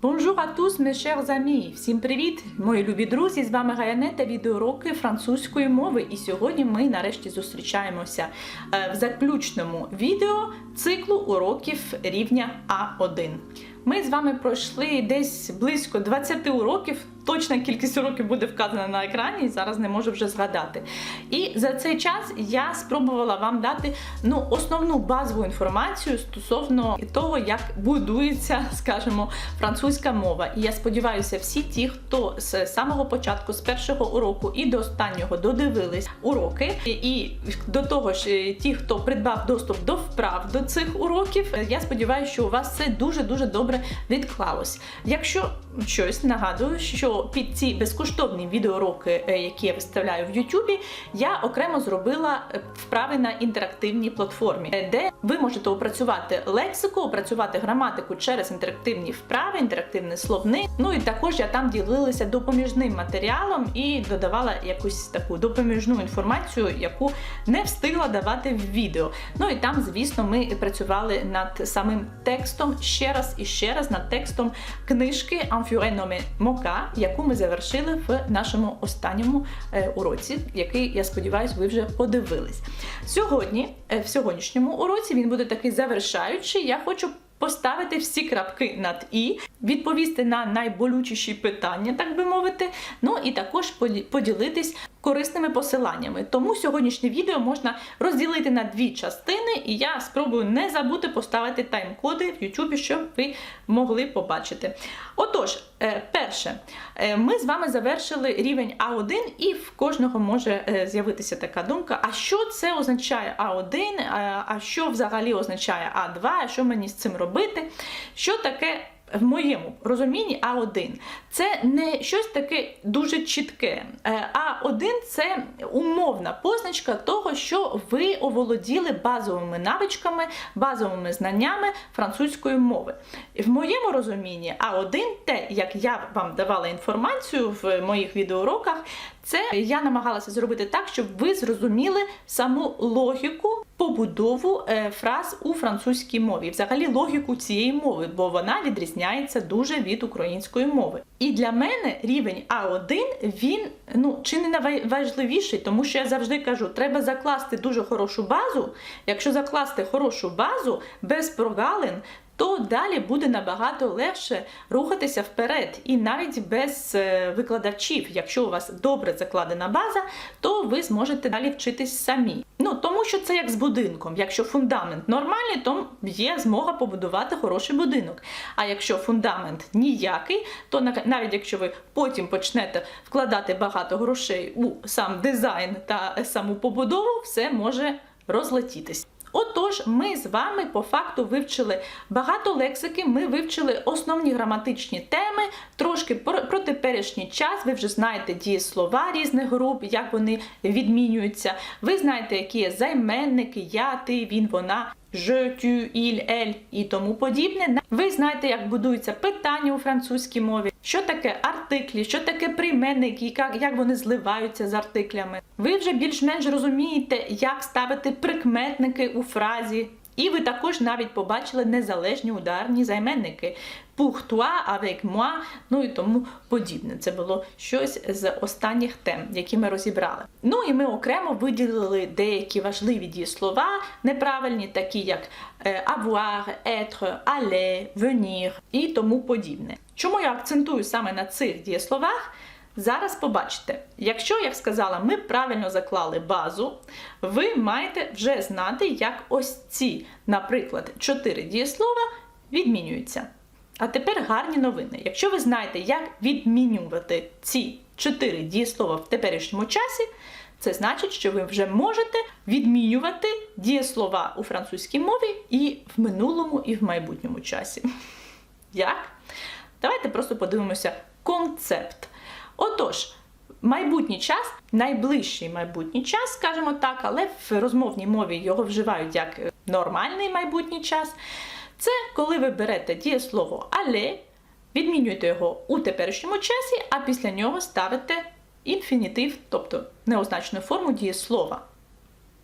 Bonjour à tous, mes! Всім привіт, мої любі друзі! З вами Гаяне та відеоуроки французької мови. І сьогодні ми нарешті зустрічаємося е, в заключному відео циклу уроків рівня А1. Ми з вами пройшли десь близько 20 уроків. Точна кількість уроків буде вказана на екрані, зараз не можу вже згадати. І за цей час я спробувала вам дати ну, основну базову інформацію стосовно того, як будується, скажімо, французька мова. І я сподіваюся, всі ті, хто з самого початку, з першого уроку і до останнього додивились уроки, і до того ж, е, ті, хто придбав доступ до вправ до цих уроків, е, я сподіваюся, що у вас все дуже дуже добре відклалось. Якщо щось нагадую, що під ці безкоштовні відеоуроки, е, які я виставляю в Ютубі, я окремо зробила е, вправи на інтерактивній платформі, е, де ви можете опрацювати лексику, опрацювати граматику через інтерактивні вправи, інтерактивний словник. Ну і також я там ділилася допоміжним матеріалом і додавала якусь таку допоміжну інформацію, яку не встигла давати в відео. Ну і там, звісно, ми працювали над самим текстом ще раз і ще раз над текстом книжки Amfure Мока, яку ми завершили в нашому останньому е, уроці, який, я сподіваюся, ви вже подивились. Сьогодні, е, в сьогоднішньому уроці, він буде такий завершаючий. Я хочу поставити всі крапки над і, відповісти на найболючіші питання, так би мовити. Ну і також поділитись корисними посиланнями. Тому сьогоднішнє відео можна розділити на дві частини, і я спробую не забути поставити тайм-коди в YouTube, щоб ви могли побачити. Отож, е, перше, е, ми з вами завершили рівень А1, і в кожного може е, з'явитися така думка: а що це означає А1, а- що взагалі означає А2, а що мені з цим робити? Що таке? В моєму розумінні А1 це не щось таке дуже чітке. Е, А1 це умовна позначка того, що ви оволоділи базовими навичками, базовими знаннями французької мови. І в моєму розумінні А1, те, як я вам давала інформацію в моїх відеоуроках, це я намагалася зробити так, щоб ви зрозуміли саму логіку. Побудову е, фраз у французькій мові, взагалі логіку цієї мови, бо вона відрізняється дуже від української мови. І для мене рівень А1 він ну чи не найважливіший, тому що я завжди кажу, треба закласти дуже хорошу базу. Якщо закласти хорошу базу без прогалин, то далі буде набагато легше рухатися вперед, і навіть без е, викладачів, якщо у вас добре закладена база, то ви зможете далі вчитись самі. Ну тому що це як з будинком. Якщо фундамент нормальний, то є змога побудувати хороший будинок. А якщо фундамент ніякий, то навіть якщо ви потім почнете вкладати багато грошей у сам дизайн та саму побудову, все може розлетітись. Отож, ми з вами по факту вивчили багато лексики. Ми вивчили основні граматичні теми, трошки про, теперішній час. Ви вже знаєте дієслова різних груп, як вони відмінюються. Ви знаєте, які є займенники, я, ти, він, вона. Je, tu, il, elle і тому подібне. Ви знаєте, як будуються питання у французькій мові, що таке артиклі, що таке прийменники, як, як вони зливаються з артиклями. Ви вже більш-менш розумієте, як ставити прикметники у фразі. І ви також навіть побачили незалежні ударні займенники. Pour toi, avec moi, ну і тому подібне. Це було щось з останніх тем, які ми розібрали. Ну і ми окремо виділили деякі важливі дієслова неправильні, такі як е, avoir, être, aller, venir і тому подібне. Чому я акцентую саме на цих дієсловах? Зараз побачите, якщо, як сказала, ми правильно заклали базу, ви маєте вже знати, як ось ці, наприклад, чотири дієслова відмінюються. А тепер гарні новини. Якщо ви знаєте, як відмінювати ці чотири дієслова в теперішньому часі, це значить, що ви вже можете відмінювати дієслова у французькій мові і в минулому, і в майбутньому часі. Як? Давайте просто подивимося концепт. Отож, майбутній час, найближчий майбутній час, скажімо так, але в розмовній мові його вживають як е, нормальний майбутній час. Це коли ви берете дієслово але, відмінюєте його у теперішньому часі, а після нього ставите інфінітив, тобто неозначену форму дієслова.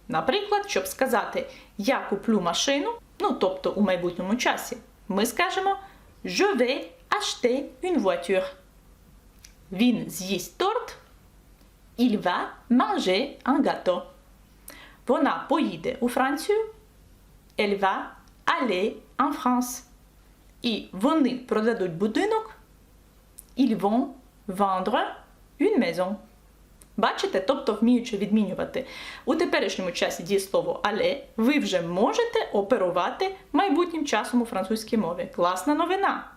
Наприклад, щоб сказати Я куплю машину, ну тобто у майбутньому часі, ми скажемо Je vais acheter une voiture. Він з'їсть торт. Il va manger. Вона поїде у Францію. Elle va en France. І вони продадуть будинок. Ils vont vendre une maison. Бачите, тобто вміючи відмінювати у теперішньому часі дієслово але, ви вже можете оперувати майбутнім часом у французькій мові. Класна новина!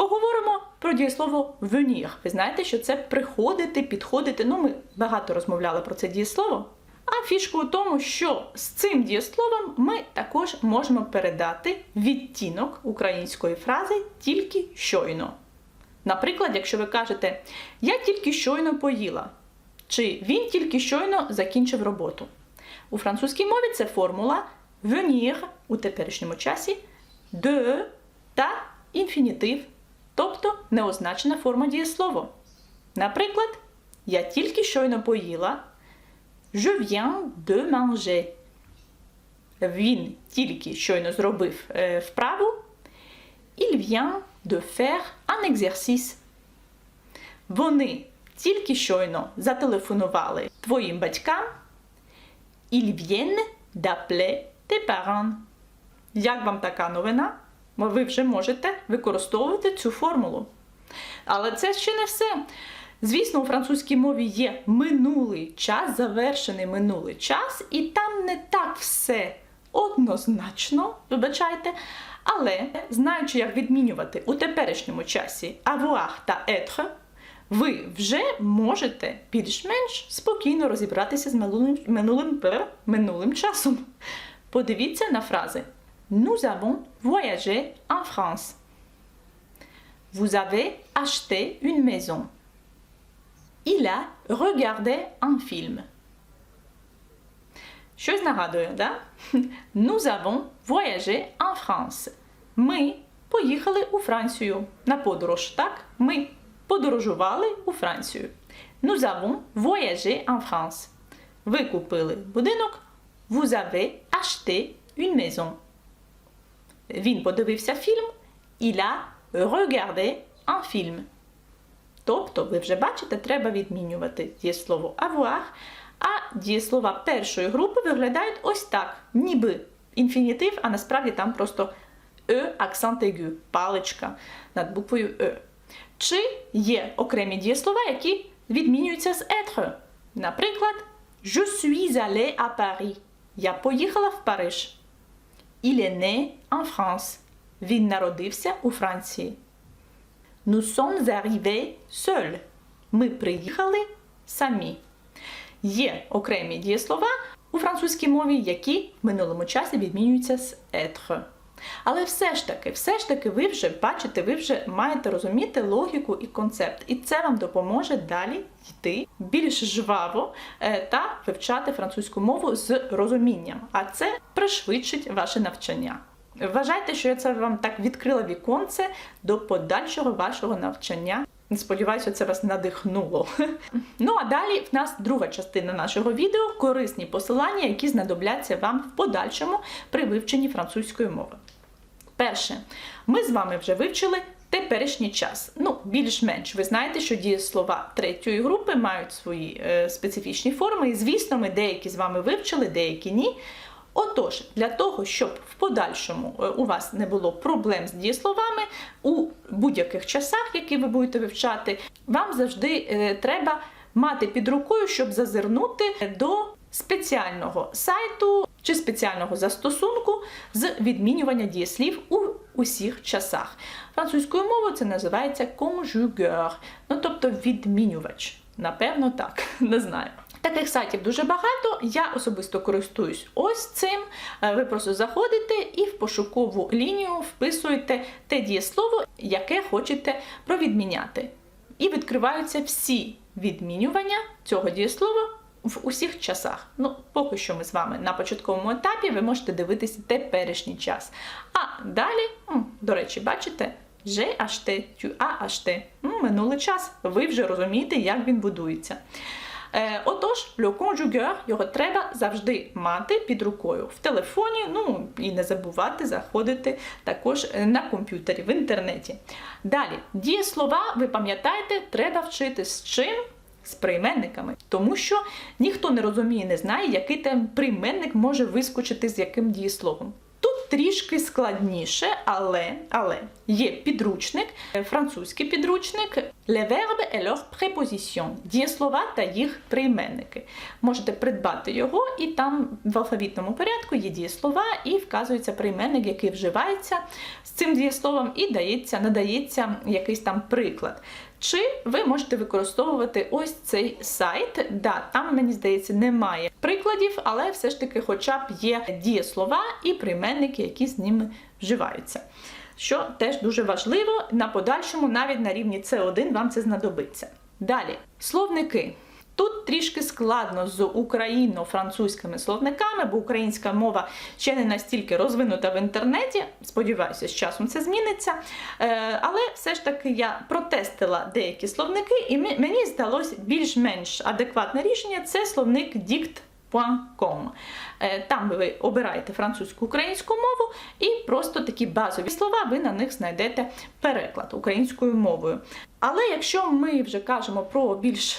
Поговоримо про дієслово venir. Ви знаєте, що це приходити, підходити. Ну, ми багато розмовляли про це дієслово. А фішка у тому, що з цим дієсловом ми також можемо передати відтінок української фрази тільки щойно. Наприклад, якщо ви кажете Я тільки щойно поїла, чи він тільки щойно закінчив роботу. У французькій мові це формула venir у теперішньому часі de та інфінітив, тобто неозначена форма дієслова. Наприклад, я тільки щойно поїла. Je viens de manger. Він тільки щойно зробив е, вправу. Il vient de faire un exercice. Вони тільки щойно зателефонували твоїм батькам. Ils viennent d'appeler tes parents. Як вам така новина? Ви вже можете використовувати цю формулу. Але це ще не все. Звісно, у французькій мові є минулий час, завершений минулий час, і там не так все однозначно, вибачайте. Але знаючи, як відмінювати у теперішньому часі avoir та être, ви вже можете більш-менш спокійно розібратися з минулим, минулим, минулим часом. Подивіться на фрази Nous avons voyagé en France. Vous avez acheté une maison. Il a regardé un film. Щось нагадує, да? Nous avons voyagé en France. Ми поїхали у Францію на подорож, так? Ми подорожували у Францію. Nous avons voyagé en France. Ви купили будинок. Vous avez acheté une maison. Він подивився фільм. Il a regardé un film. Тобто, ви вже бачите, треба відмінювати дієслово avoir, а дієслова першої групи виглядають ось так, ніби інфінітив, а насправді там просто е, акцент aigu, паличка над буквою е. Чи є окремі дієслова, які відмінюються з être? Наприклад, Je suis allé à Paris. Я поїхала в Париж. Il est né en France. Він народився у Франції. Nous sommes arrivés seuls. Ми приїхали самі. Є окремі дієслова у французькій мові, які в минулому часі відмінюються з être. Але все ж таки, все ж таки, ви вже бачите, ви вже маєте розуміти логіку і концепт. І це вам допоможе далі йти більш жваво е, та вивчати французьку мову з розумінням. А це пришвидшить ваше навчання. Вважайте, що я це вам так відкрила віконце до подальшого вашого навчання. Сподіваюся, це вас надихнуло. Ну а далі в нас друга частина нашого відео корисні посилання, які знадобляться вам в подальшому при вивченні французької мови. Перше, ми з вами вже вивчили теперішній час. Ну, більш-менш, ви знаєте, що дієслова третьої групи мають свої е, специфічні форми, і звісно, ми деякі з вами вивчили, деякі ні. Отож, для того, щоб в подальшому е, у вас не було проблем з дієсловами у будь-яких часах, які ви будете вивчати, вам завжди е, треба мати під рукою, щоб зазирнути до спеціального сайту чи спеціального застосунку з відмінювання дієслів у усіх часах. Французькою мовою це називається conjugueur, ну тобто відмінювач. Напевно, так, не знаю. Таких сайтів дуже багато. Я особисто користуюсь ось цим. Е, Ви просто заходите і в пошукову лінію вписуєте те дієслово, яке хочете провідміняти. І відкриваються всі відмінювання цього дієслова в усіх часах. Ну, поки що ми з вами на початковому етапі, ви можете дивитися теперішній час. А далі, до речі, бачите, j'ai acheté, tu as acheté. Минулий час. Ви вже розумієте, як він будується. Е, отож, le conjugueur, його треба завжди мати під рукою в телефоні, ну і не забувати заходити також на комп'ютері в інтернеті. Далі, дієслова, ви пам'ятаєте, треба вчити з чим? З прийменниками, тому що ніхто не розуміє, не знає, який там прийменник може вискочити з яким дієсловом. Тут трішки складніше, але але є підручник, е, французький підручник Les verbes et leurs prépositions – дієслова та їх прийменники. Можете придбати його, і там в алфавітному порядку є дієслова і вказується прийменник, який вживається з цим дієсловом, і дається, надається якийсь там приклад. Чи ви можете використовувати ось цей сайт? Да, там, мені здається, немає прикладів, але все ж таки, хоча б є дієслова і прийменники, які з ними вживаються. Що теж дуже важливо, на подальшому, навіть на рівні С1 вам це знадобиться. Далі, словники. Тут трішки складно з україно-французькими словниками, бо українська мова ще не настільки розвинута в інтернеті. Сподіваюся, з часом це зміниться. Е, але все ж таки я протестила деякі словники, і мені здалось більш-менш адекватне рішення це словник дікт. Е, там ви обираєте французьку українську мову і просто такі базові слова, ви на них знайдете переклад українською мовою. Але якщо ми вже кажемо про більш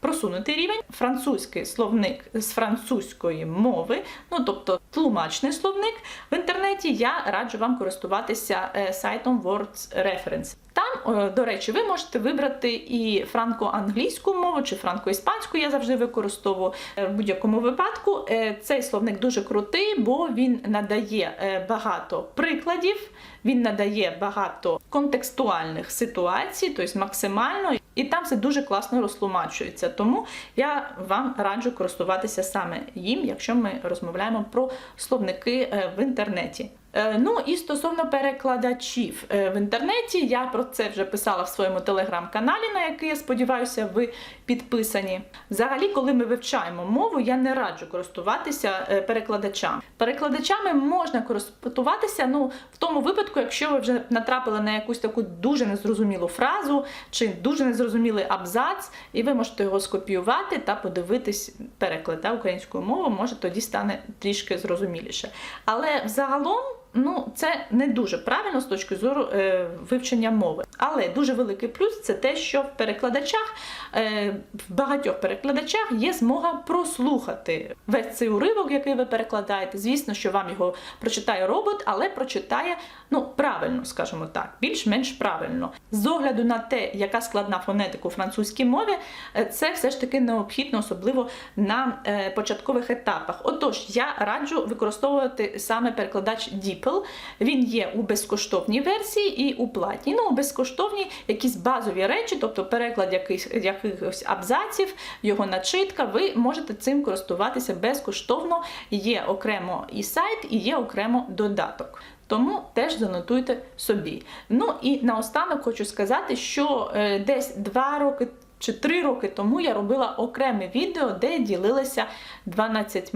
просунутий рівень, французький словник з французької мови, ну тобто тлумачний словник в інтернеті, я раджу вам користуватися е, сайтом Words Reference. Там, е, до речі, ви можете вибрати і франко-англійську мову чи франко-іспанську, я завжди використовую е, в будь-якому випадку. Цей словник дуже крутий, бо він надає багато прикладів, він надає багато контекстуальних ситуацій, тобто максимально. І там все дуже класно розтлумачується. Тому я вам раджу користуватися саме їм, якщо ми розмовляємо про словники е, в інтернеті. Е, ну і стосовно перекладачів е, в інтернеті, я про це вже писала в своєму телеграм-каналі, на який я сподіваюся, ви підписані. Взагалі, коли ми вивчаємо мову, я не раджу користуватися е, перекладачами. Перекладачами можна користуватися ну, в тому випадку, якщо ви вже натрапили на якусь таку дуже незрозумілу фразу чи дуже незрозумілий абзац, і ви можете його скопіювати та подивитись переклад та, українською мовою, може тоді стане трішки зрозуміліше. Але взагалом ну це не дуже правильно з точки зору е, вивчення мови. Але дуже великий плюс це те, що в перекладачах, е, в багатьох перекладачах є змога прослухати весь цей уривок, який ви перекладаєте. Звісно, що вам його прочитає робот, але прочитає ну, правильно, скажімо так, більш-менш правильно. З огляду на те, яка складна фонетика у французькій мові, е, це все ж таки необхідно, особливо на е, початкових етапах. Отож, я раджу використовувати саме перекладач DeepL. Apple. Він є у безкоштовній версії і у платній. Ну, у безкоштовній якісь базові речі, тобто переклад якихось, якихось абзаців, його начитка, ви можете цим користуватися безкоштовно. Є окремо і сайт, і є окремо додаток. Тому теж занотуйте собі. Ну і наостанок хочу сказати, що е, десь два роки. Чи три роки тому я робила окреме відео, де ділилася 12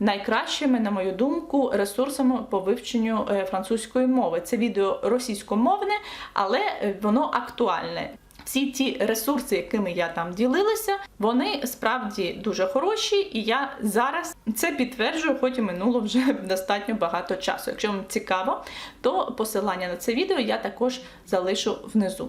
найкращими, на мою думку, ресурсами по вивченню е, французької мови. Це відео російськомовне, але е, воно актуальне. Всі ті ресурси, якими я там ділилася, вони справді дуже хороші, і я зараз це підтверджую, хоч і минуло вже достатньо багато часу. Якщо вам цікаво, то посилання на це відео я також залишу внизу.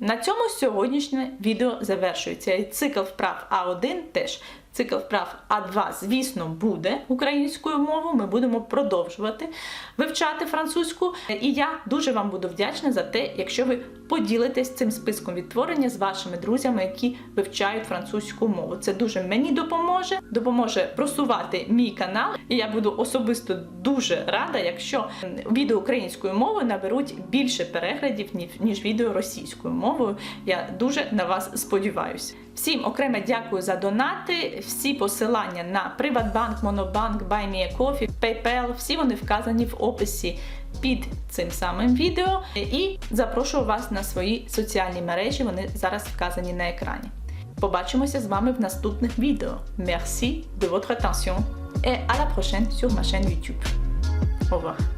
На цьому сьогоднішнє відео завершується. І цикл вправ А1 теж. Цикл вправ А2, звісно, буде українською мовою. Ми будемо продовжувати вивчати французьку. І я дуже вам буду вдячна за те, якщо ви поділитесь цим списком відтворення з вашими друзями, які вивчають французьку мову. Це дуже мені допоможе, допоможе просувати мій канал. І я буду особисто дуже рада, якщо відео українською мовою наберуть більше переглядів, ніж відео російською мовою. Я дуже на вас сподіваюся. Всім окремо дякую за донати. Всі посилання на Приватбанк, Монобанк, BuyMeACoffee, PayPal, всі вони вказані в описі під цим самим відео. І запрошую вас на свої соціальні мережі. Вони зараз вказані на екрані. Побачимося з вами в наступних відео. Merci de votre attention et à la prochaine sur ma chaîne YouTube. Au revoir.